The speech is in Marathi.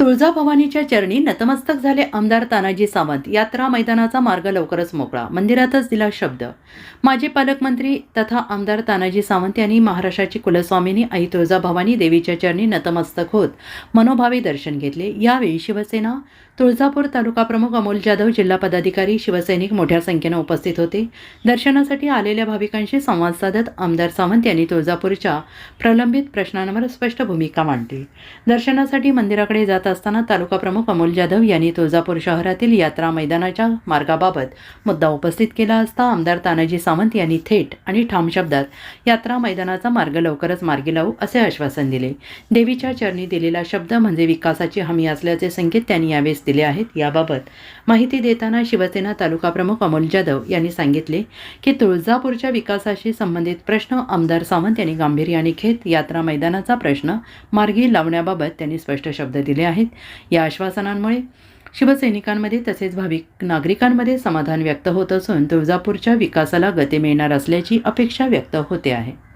तुळजाभवानीच्या चरणी नतमस्तक झाले आमदार तानाजी सावंत. यात्रा मैदानाचा मार्ग लवकरच मोकळा. मंदिरातच दिला शब्द. माजी पालकमंत्री तथा आमदार तानाजी सावंत यांनी महाराष्ट्राची कुलस्वामिनी आई तुळजाभवानी देवीच्या चरणी नतमस्तक होत मनोभावे दर्शन घेतले. यावेळी शिवसेना तुळजापूर तालुका प्रमुख अमोल जाधव जिल्हा पदाधिकारी शिवसैनिक मोठ्या संख्येनं उपस्थित होते. दर्शनासाठी आलेल्या भाविकांशी संवाद साधत आमदार सावंत यांनी तुळजापूरच्या प्रलंबित प्रश्नांवर स्पष्ट भूमिका मांडली. दर्शनासाठी मंदिराकडे जात असताना तालुका प्रमुख अमोल जाधव यांनी तुळजापूर शहरातील यात्रा मैदानाच्या मार्गाबाबत मुद्दा उपस्थित केला असता आमदार तानाजी सावंत यांनी थेट आणि ठाम शब्दात यात्रा मैदानाचा मार्ग लवकरच मार्गी लावू असे आश्वासन दिले. देवीच्या चरणी दिलेला शब्द म्हणजे विकासाची हमी असल्याचे संकेत त्यांनी यावेळेस दिले आहेत. याबाबत माहिती देताना शिवसेना तालुका प्रमुख अमोल जाधव यांनी सांगितले की तुळजापूरच्या विकासाशी संबंधित प्रश्न आमदार सावंत यांनी गांभीर्याने घेत यात्रा मैदानाचा प्रश्न मार्गी लावण्याबाबत त्यांनी स्पष्ट शब्द दिले आहेत. या आश्वासनांमुळे शिवसैनिकांमध्ये तसेच भाविक नागरिकांमध्ये समाधान व्यक्त होत असून तुळजापूरच्या विकासाला गती मिळणार असल्याची अपेक्षा व्यक्त होते आहे.